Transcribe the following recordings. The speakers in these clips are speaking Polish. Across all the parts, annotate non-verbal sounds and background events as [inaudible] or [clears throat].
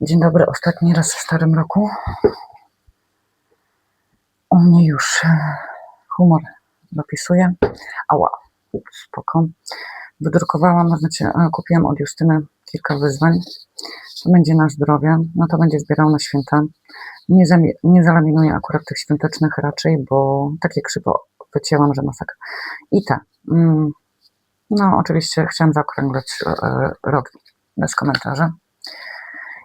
Dzień dobry, ostatni raz w starym roku. U mnie już e, humor dopisuje. Ała, spoko. Wydrukowałam, znaczy e, kupiłam od Justyny kilka wyzwań. To będzie na zdrowie, no to będzie zbierał na święta. Nie, nie zalaminuję akurat tych świątecznych raczej, bo takie krzywo wycięłam, że masakra. I te. Mm, no oczywiście chciałam zaokrąglać e, rok bez komentarza.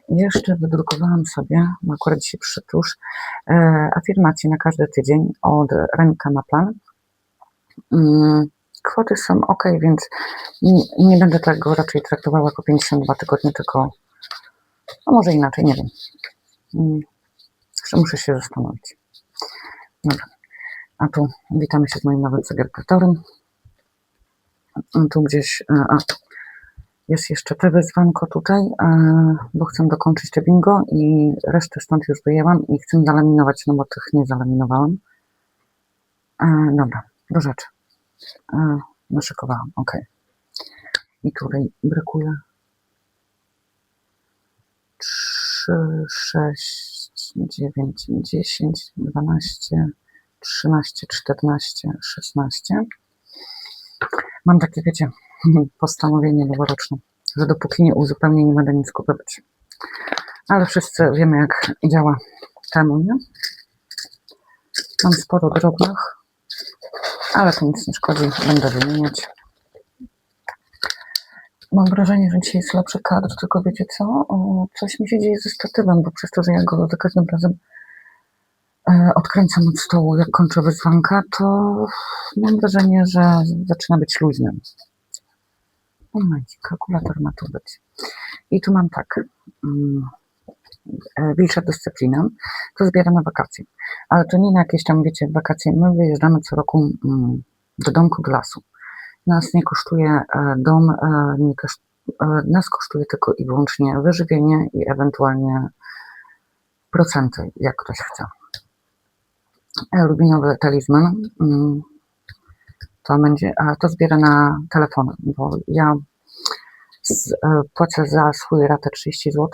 Jeszcze wydrukowałam sobie, akurat dzisiaj tuż, e, afirmacje na każdy tydzień od Renika na plan. Mm, kwoty są ok, więc nie, będę tego raczej traktowała jako 52 tygodnie, tylko no może inaczej, nie wiem. Mm, jeszcze muszę się zastanowić. Dobra. A tu witamy się z moim nowym segregatorem. Tu gdzieś, e, a jest jeszcze te wyzwanko tutaj, e, bo chcę dokończyć te bingo i resztę stąd już wyjęłam i chcę zalaminować, no bo tych nie zalaminowałam. E, dobra, do rzeczy. E, naszykowałam, ok. I tutaj brakuje 3, 6, 9, 10, 12, 13, 14, 16. Mam takie, wiecie, postanowienie noworoczne, że dopóki nie uzupełnię, nie będę nic kupować. Ale wszyscy wiemy, jak działa temu, nie? Mam sporo drobnych, ale to nic nie szkodzi, będę wymieniać. Mam wrażenie, że dzisiaj jest lepszy kadr, tylko wiecie co? O, coś mi się dzieje ze statywem, bo przez to, że ja go za każdym razem e, odkręcam od stołu, jak kończę wyzwanka, to mam wrażenie, że zaczyna być luźnym. O majki, kalkulator ma tu być. I tu mam tak. E, Wilsza dyscyplina, to zbiera na wakacje. Ale to nie na jakieś tam, wiecie, wakacje. My wyjeżdżamy co roku mm, do domku do lasu. Nas nie kosztuje e, dom, e, nie nas kosztuje tylko i wyłącznie wyżywienie i ewentualnie procenty, jak ktoś chce. Rubinowy talizman mm, to będzie, to zbiera na telefony, bo ja płacę za swój ratę 30 zł,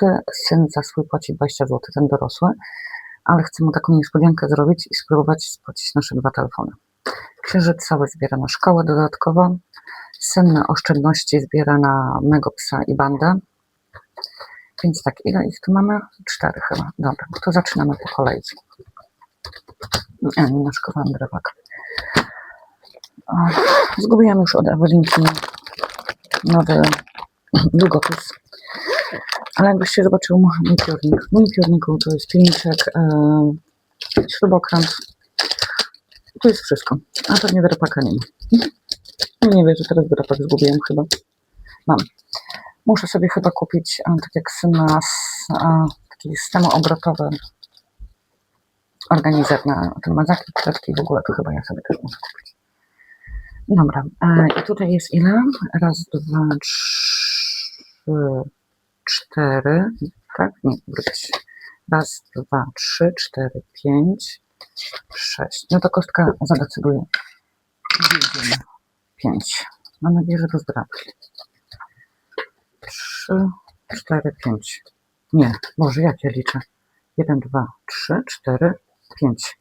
syn za swój płaci 20 zł, ten dorosły, ale chcę mu taką niespodziankę zrobić i spróbować spłacić nasze dwa telefony. Księżyc cały zbiera na szkołę dodatkowo, syn na oszczędności zbiera na mego psa i bandę. Więc tak, ile ich tu mamy? Cztery chyba. Dobra, to zaczynamy po kolei. Nie, nie naszkowałam drewak. Zgubiłam już od Ewelinki nowy długopis. Ale jakbyście zobaczył mój piórnik. W moim piórniku to jest pilniczek, e, śrubokręt. Tu jest wszystko. A pewnie drapaka nie ma. No Nie wierzę, teraz drapak zgubiłem chyba. Mam. Muszę sobie chyba kupić, e, tak jak syn ma e, taki samoobrotowy organizer na ten mazaki, kredki w ogóle, to chyba ja sobie też muszę kupić. Dobra, e, i tutaj jest ile? Raz, dwa, trzy, cztery, tak? Nie, wróć. Raz, dwa, trzy, cztery, pięć, sześć. No to kostka zadecyduje. Pięć. Mam nadzieję, że to zdrabi. Trzy, cztery, pięć. Nie, Boże, jak ja liczę? Jeden, dwa, trzy, cztery, pięć,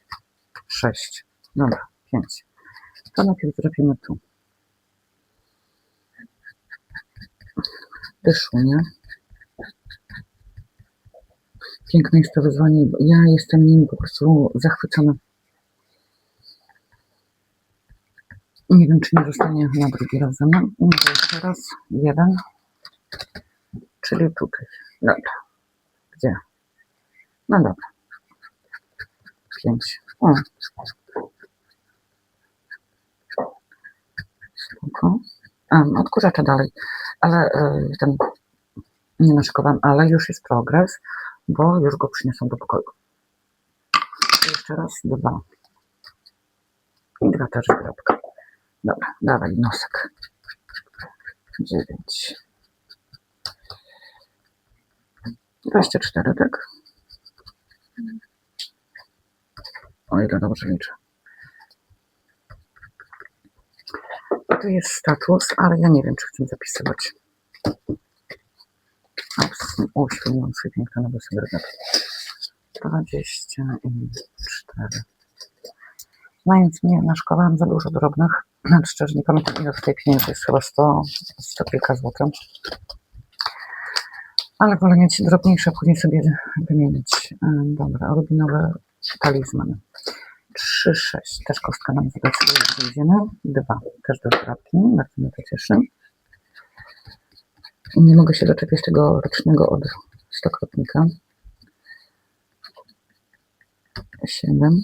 sześć. Dobra, pięć. To najpierw zrobimy tu. Wyszło, nie? Piękne jest to wyzwanie. Ja jestem nim po prostu zachwycona. Nie wiem, czy nie zostanie na drugi raz ze mną. Jeszcze raz. Jeden. Czyli tutaj. Dobra. Gdzie? No dobra. Pięć. O. Spoko. No, odkurzacza dalej. Ale y, ten nie naszykowałem, ale już jest progres, bo już go przyniosą do pokoju. Jeszcze raz, dwa. I dwa też drobka. Dobra, dawaj nosek. Dziewięć. Dwadzieścia cztery, tak? O ile dobrze liczę. Tu jest status, ale ja nie wiem, czy chcę zapisywać. Uświetliłam swój piękny nowy sygnet. 24. Znając mnie, naszkolałam za dużo drobnych. [clears throat] Szczerze nie pamiętam ile w tej pieniędzy jest chyba 100, 100 kilka złotych. Ale wolę mieć drobniejsze, później sobie wymienić. E, Dobra, rubinowy talizman. 3, 6. Też kostka nam zadecyduje, że idziemy. 2. Też do zdrabki. Bardzo mnie to cieszy. Nie mogę się doczepić tego rocznego od stokrotnika. 7.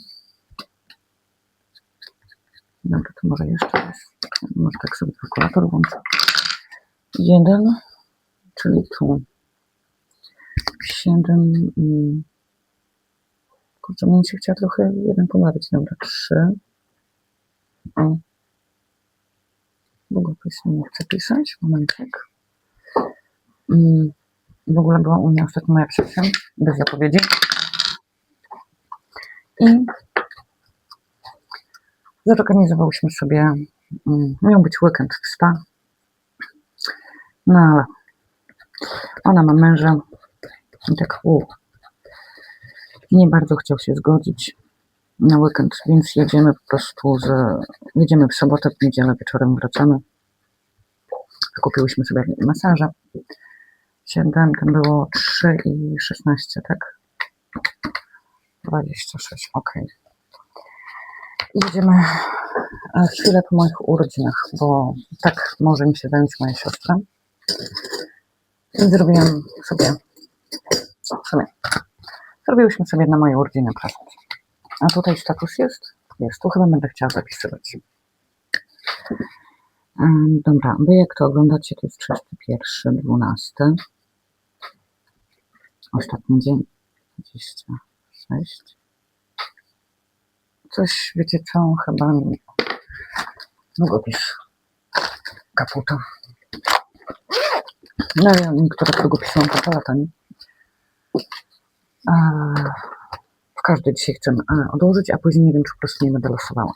Dobra, to może jeszcze jest. Może tak sobie kalkulator włączę. 1, czyli tu. 7. Kurczę, mnie się chciała trochę jeden pomawiać. Dobra, 3. O. Długopis nie chcę pisać. Momencik. Mm. W ogóle była u mnie ostatnio moja przyjaciół, bez zapowiedzi. I zorganizowałyśmy sobie, mm, miał być weekend w spa, no ale ona ma męża i tak u, nie bardzo chciał się zgodzić na weekend, więc jedziemy po prostu jedziemy w sobotę, w niedzielę wieczorem wracamy. Kupiłyśmy sobie masaże. 7, tam było 3 i 16, tak? 26, ok. Jedziemy chwilę po moich urodzinach, bo tak może mi się zająć moja siostra. I zrobiłam sobie, zrobiłyśmy sobie na moje urodziny prezent. A tutaj status jest? Jest, tu chyba będę chciała zapisywać. Em, Dobra, wy jak to oglądacie, to jest 31, 12. Ostatni dzień, 26. Coś, wiecie co, chyba mi długopis kaputo. No ja niektóre długopisy mam po lata, nie? A, W każdy dzisiaj chcę odłożyć, a później nie wiem, czy po prostu nie będę losowała.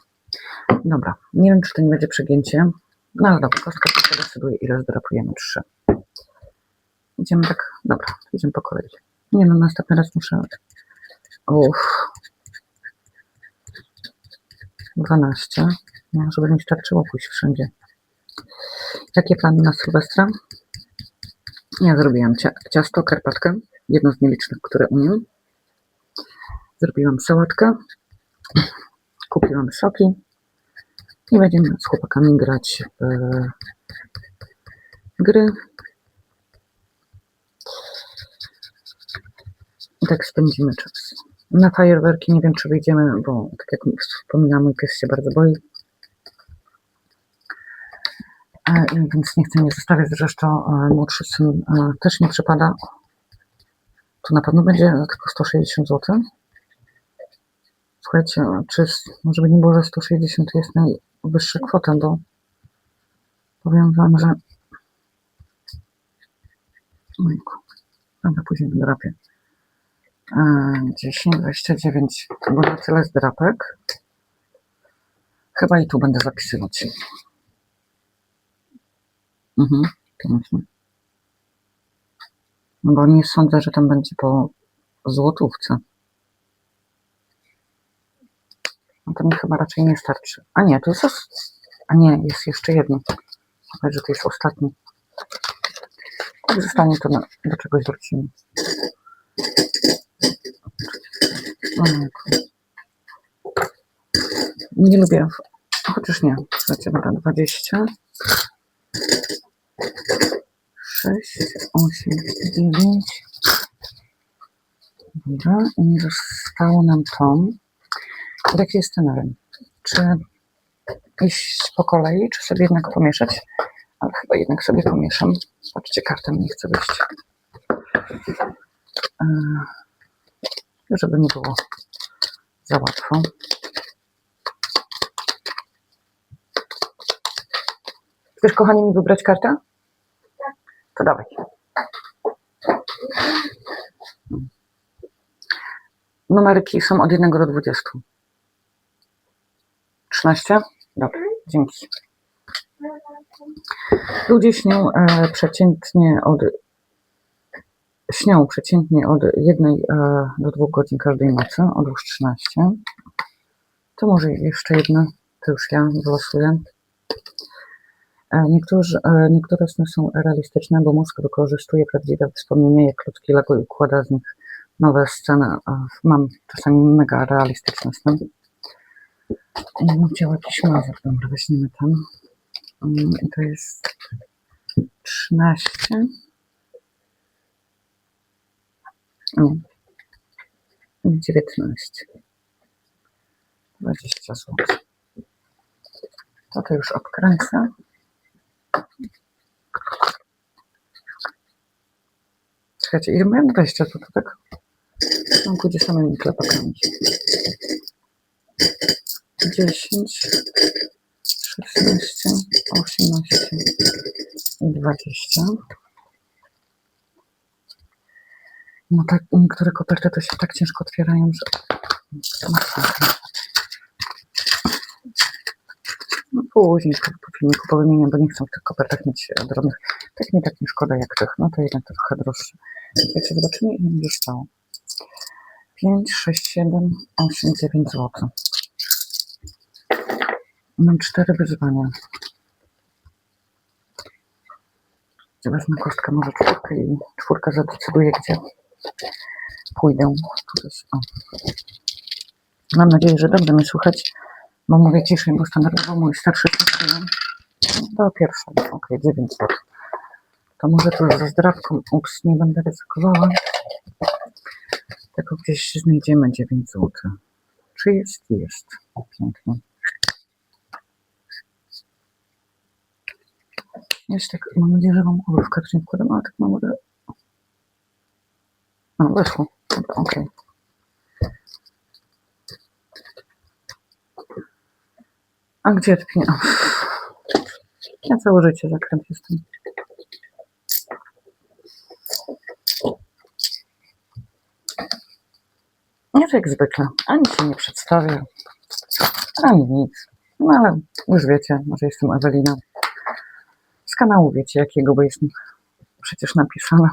Dobra, nie wiem, czy to nie będzie przegięcie. No ale dobra, kostka tylko decyduje, ile zdrapujemy. Trzy. Idziemy tak, dobra, idziemy po kolei. Nie no, następny raz muszę... Uff. 12. No, żeby mi starczyło pójść wszędzie. Jakie plany na Sylwestra? Ja zrobiłam cia ciasto, karpatkę. Jedno z nielicznych, które umiem. Zrobiłam sałatkę. Kupiłam soki. I będziemy z chłopakami grać w gry. I tak spędzimy czas. Na fajerwerki nie wiem, czy wyjdziemy, bo tak jak wspominałam, mój pies się bardzo boi. E, Więc nie chcę mnie zostawiać. Zresztą e, młodszy syn e, też nie przypada. To na pewno będzie tylko 160 zł. Słuchajcie, czy żeby nie było, że 160 to jest najwyższa kwota, bo powiem wam, że Ojku. Dobra, później drapię. E, 10, 29, to było na tyle z drapek. Chyba i tu będę zapisywać. Mhm. No bo nie sądzę, że tam będzie po złotówce. No to mi chyba raczej nie starczy. A nie, to jest... A nie, jest jeszcze jedno. Chyba, że to jest ostatni. Zostanie, to na, do czegoś wrócimy. Nie lubię, chociaż nie, słuchajcie, dobra, 20, 6, 8, 9. Dobra, i zostało nam to. Jaki jest scenariusz? Czy iść po kolei, czy sobie jednak pomieszać? Ale chyba jednak sobie pomieszam. Patrzcie, karta mi nie chce wyjść. Eee, żeby nie było za łatwo. Chcesz, kochani, mi wybrać kartę? To dawaj. Numerki są od 1 do 20. 13? Dobra, dzięki. Ludzie śnią e, przeciętnie od śnią przeciętnie od jednej e, do dwóch godzin każdej nocy, odłóż 13. To może jeszcze jedna, to już ja wylosuję. E, Niektórzy, e, niektóre sny są realistyczne, bo mózg wykorzystuje prawdziwe wspomnienia jak klocki Lego i układa z nich nowe sceny. E, Mam czasami mega realistyczne sny. Działa jakiś mazur, dobra, weźmiemy ten. Mm, I to jest 13. O. I 19. 20 zł. To to już odkręcę. Słuchajcie, ile miałem 20 zł, tak? Mam pójdzie samymi klepakami. 10, 16, 18 i 20. No tak, niektóre koperty to się tak ciężko otwierają, że masakra. No później po, filmiku powymienię, bo nie chcę w tych kopertach mieć e, drobnych. Tak mi tak nie szkoda jak tych. No to jednak trochę droższe. Wiecie, zobaczymy ile mi zostało. 5, 6, 7, 8, 9 zł. Mam cztery wyzwania. Wezmę kostkę, może czwórkę i czwórka zadecyduje, gdzie pójdę. O. Mam nadzieję, że dobrze mnie słychać, bo mówię ciszej, bo standardowo mój starszy syn do pierwszego, ok, 9 zł. To może tu ze zdrawką, ups, nie będę ryzykowała. Tylko gdzieś znajdziemy 9 zł. Czy jest? Jest. Pięknie. Jest tak, mam nadzieję, że wam główkę nie wkładam, ale tak mam wodę. No, weszło. Dobra, okej. A gdzie pieniądze? Ja całe życie zakręt jestem. Tak jak zwykle. Ani się nie przedstawię, ani nic. No ale już wiecie, że jestem Ewelina. Z kanału wiecie jakiego, bo jest przecież napisane.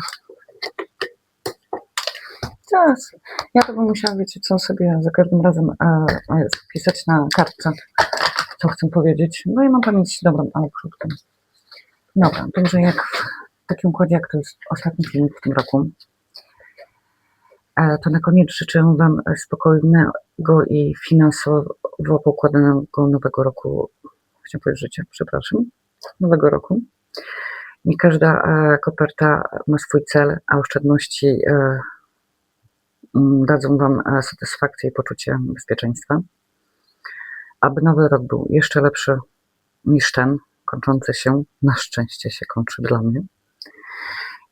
Teraz ja to bym musiała, wiecie co, sobie za każdym razem e, e, pisać na kartce, co chcę powiedzieć. No i mam pamięć dobrą, ale krótką. Dobra, także jak w takim układzie, jak to jest ostatni film w tym roku, to na koniec życzę Wam spokojnego i finansowo pokładanego nowego roku, chciałam powiedzieć życia, przepraszam, nowego roku. Nie każda e, koperta ma swój cel, a oszczędności e, mm, dadzą Wam e, satysfakcję i poczucie bezpieczeństwa. Aby nowy rok był jeszcze lepszy niż ten, kończący się, na szczęście się kończy dla mnie.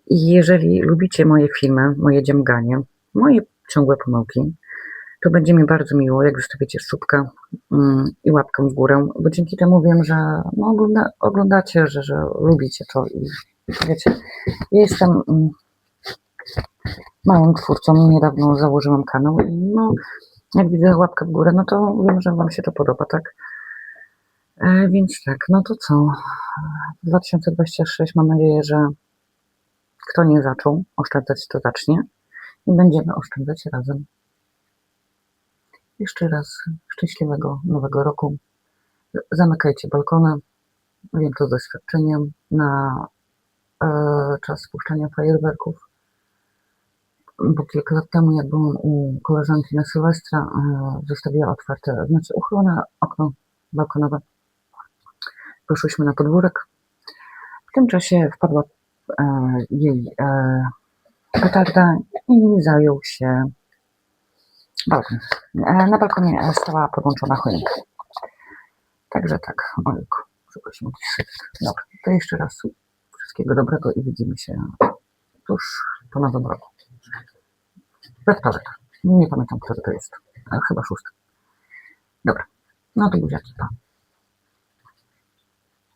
I jeżeli lubicie moje filmy, moje dziemganie, moje ciągłe pomyłki, to będzie mi bardzo miło, jak zostawicie subkę mm, i łapkę w górę, bo dzięki temu wiem, że no, ogląda, oglądacie, że, że lubicie to i wiecie, ja jestem mm, małym twórcą, niedawno założyłam kanał i no, jak widzę łapkę w górę, no to wiem, że Wam się to podoba, tak? E, więc tak, no to co? 2026 mam nadzieję, że kto nie zaczął oszczędzać, to zacznie i będziemy oszczędzać razem. Jeszcze raz szczęśliwego nowego roku. Zamykajcie balkony. Wiem to z doświadczenia na e, czas spuszczania fajerwerków. Bo kilka lat temu, jak byłam u koleżanki na Sylwestra, e, zostawiła otwarte, znaczy uchylone okno balkonowe. Poszłyśmy na podwórek. W tym czasie wpadła e, jej e, petarda i zajął się balkon. E, Na balkonie stała podłączona choinka. Także tak, ojku, przepraszam. Dobra, to jeszcze raz wszystkiego dobrego i widzimy się tuż po nowym roku. We wtorek. Nie pamiętam, który to jest. ale Chyba szósty. Dobra, no to buziaki, pa.